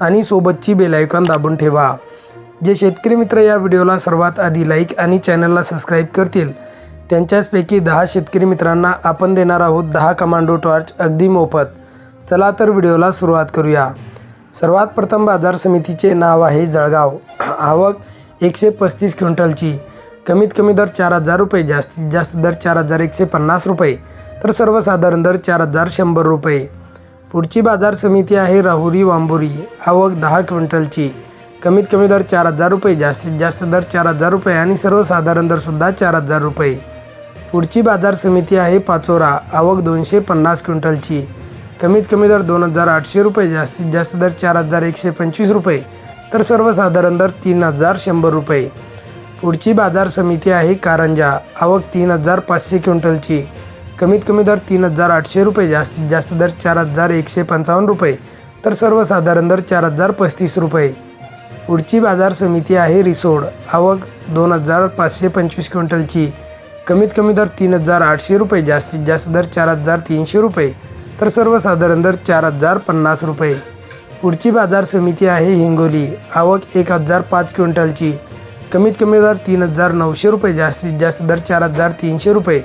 आणि सोबतची बेलायकॉन दाबून ठेवा. जे शेतकरी मित्र या व्हिडिओला सर्वात आधी लाईक आणि चॅनलला सबस्क्राईब करतील त्यांच्याचपैकी दहा शेतकरी मित्रांना आपण देणार आहोत दहा कमांडो टॉर्च अगदी मोफत. चला तर व्हिडिओला सुरुवात करूया. सर्वात प्रथम बाजार समितीचे नाव आहे जळगाव. आवक एकशे पस्तीस क्विंटलची. कमीत कमी दर चार हजार रुपये जास्तीत जास्त दर चार हजार एकशे पन्नास रुपये तर सर्वसाधारण दर चार हजार शंभर रुपये. पुढची बाजार समिती आहे राहुरी वांबोरी. आवक दहा क्विंटलची. कमीत कमी दर चार हजार रुपये जास्तीत जास्त दर चार हजार रुपये आणि सर्वसाधारण दरसुद्धा चार हजार रुपये. पुढची बाजार समिती आहे पाचोरा. आवक दोनशे पन्नास क्विंटलची. कमीत कमी दर दोन हजार आठशे रुपये जास्तीत जास्त दर चार हजार एकशे पंचवीस रुपये. तर सर्वसाधारण दर तीन हजार शंभर रुपये. पुढची बाजार समिती आहे कारंजा. आवक तीन हजार पाचशे क्विंटलची. कमीत कमी दर तीन हजार आठशे रुपये जास्तीत जास्त दर चार हजार एकशे पंचावन्न रुपये तर सर्वसाधारण दर चार हजार पस्तीस रुपये. पुढची बाजार समिती आहे रिसोड. आवक दोन हजार पाचशे पंचवीस क्विंटलची. कमीत कमी दर तीन हजार आठशे रुपये जास्तीत जास्त दर चार हजार तीनशे रुपये तर सर्वसाधारण दर चार हजार पन्नास रुपये. पुढची बाजार समिती आहे हिंगोली. आवक एक हजार पाच क्विंटलची. कमीत कमी दर तीन हजार नऊशे रुपये जास्तीत जास्त दर चार हजार तीनशे रुपये